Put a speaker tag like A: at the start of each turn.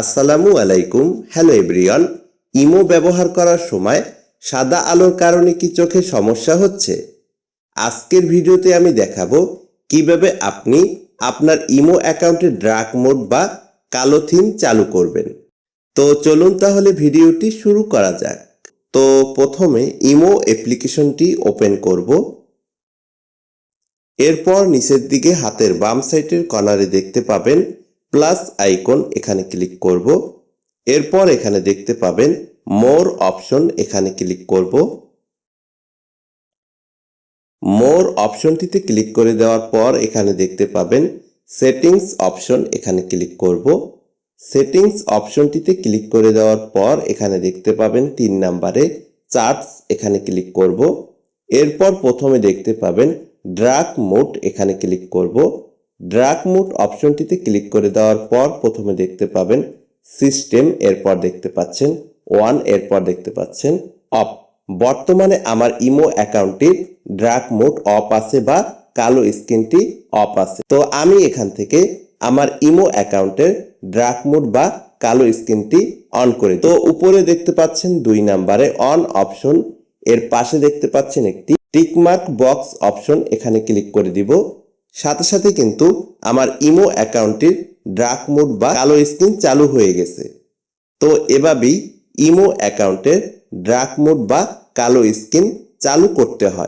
A: আসসালামু আলাইকুম। Hello everyone, imo ব্যবহার করার সময় সাদা আলোর কারণে কি চোখে সমস্যা হচ্ছে? আজকের ভিডিওতে আমি দেখাবো কীভাবে আপনি আপনার ইমো অ্যাকাউন্টে ড্রাগ মোড বা কালো থিম চালু করবেন। তো চলুন তাহলে ভিডিওটি শুরু করা যাক। তো প্রথমে ইমো অ্যাপ্লিকেশনটি ওপেন করব। এরপর নিচের দিকে হাতের বাম সাইডের কর্নারে দেখতে পাবেন প্লাস আইকন এখানে ক্লিক করব। এরপর এখানে দেখতে পাবেন মোর অপশন এখানে ক্লিক করব। মোর অপশনটিতে ক্লিক করে দেওয়ার পর এখানে দেখতে পাবেন সেটিংস অপশন এখানে ক্লিক করব। সেটিংস অপশনটিতে ক্লিক করে দেওয়ার পর এখানে দেখতে পাবেন তিন নাম্বারে চার্টস এখানে ক্লিক করব। এরপর প্রথমে দেখতে পাবেন ড্রাগ মোড এখানে ক্লিক করব। ড্রাগ মুড অপশনটিতে ক্লিক করে দেওয়ার পর প্রথমে দেখতে পাবেন সিস্টেম এরপর দেখতে পাচ্ছেন ওয়ান এরপর দেখতে পাচ্ছেন অফ বর্তমানে আমার ইমো অ্যাকাউন্টটির ড্রাগ মোড অফ আছে বা কালো স্ক্রিনটি অফ আছে। তো আমি এখান থেকে আমার ইমো অ্যাকাউন্টের ড্রাগ মোড বা কালো স্ক্রিনটি অন করে তো উপরে দেখতে পাচ্ছেন দুই নাম্বারে অন অপশন এর পাশে দেখতে পাচ্ছেন একটি টিকমার্ক বক্স অপশন এখানে ক্লিক করে দিব। সাথে সাথে কিন্তু আমার ইমো অ্যাকাউন্টটির ড্রাগ মোড বা কালো স্ক্রিন চালু হয়ে গেছে। তো এভাবেই ইমো অ্যাকাউন্টের ড্রাগ মোড বা কালো স্ক্রিন চালু করতে হয়।